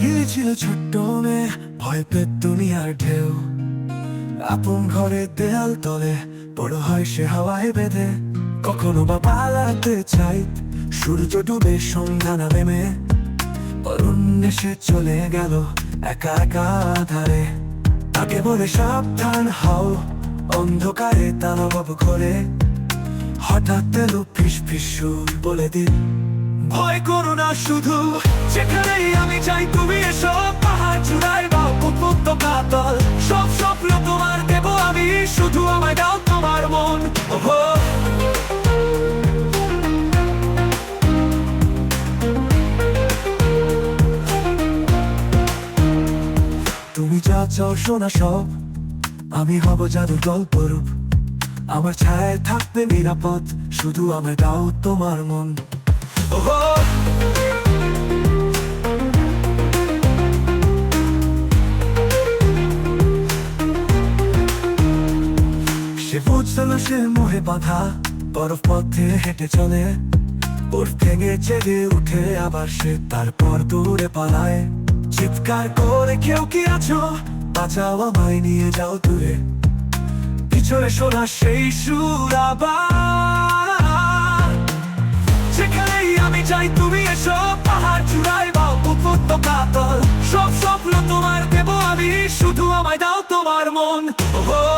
Lily ছিল ছোট্ট মেয়ে ভয় পেত দুনিয়ার ঢেউ। আপন ঘরে দেয়াল তলে, বড় হয় সে হাওয়ায় বেঁধে। কখনো বা পালাতে চাই সূর্য ডুবে সন্ধ্যা নামে। মেয়ে অরণ্যে সে চলে গেল একা একা ধারে তাকে বলে, সাবধান হও, অন্ধকারে তালবাবু করে হঠাৎ এলো ফিস ফিস বলে দিন ভয় করো না শুধু, যেখানেই আমি চাই তুমি এসো পাহাড় চূড়ায় বা উন্মুক্ত কাতল। সব স্বপ্ন তোমার, দেব আমি, শুধু আমায় দাও তোমার মন। তুমি যা চাও শোনা সব, আমি হব জাদু গল্পরূপ। আমার ছায় থাকবে নিরাপদ, শুধু আমায় দাও তোমার মন। সে সে মোহে বাধা, বরফ পথে হেঁটে চলে। ওর ভেঙে উঠে আবার সে তারপর দূরে পালায়। চিৎকার করে কেউ কি আছো? বাঁচাও আমায়, নিয়ে যাও দূরে। পিছনে শোনা সেই সুর আবার চাই তুমি এসো, পাহাড় চূড়ায় বা তো কাতল। সব স্বপ্ন তোমার দেব, আমি শুধু আমায় দাও তোমার মন। ওহো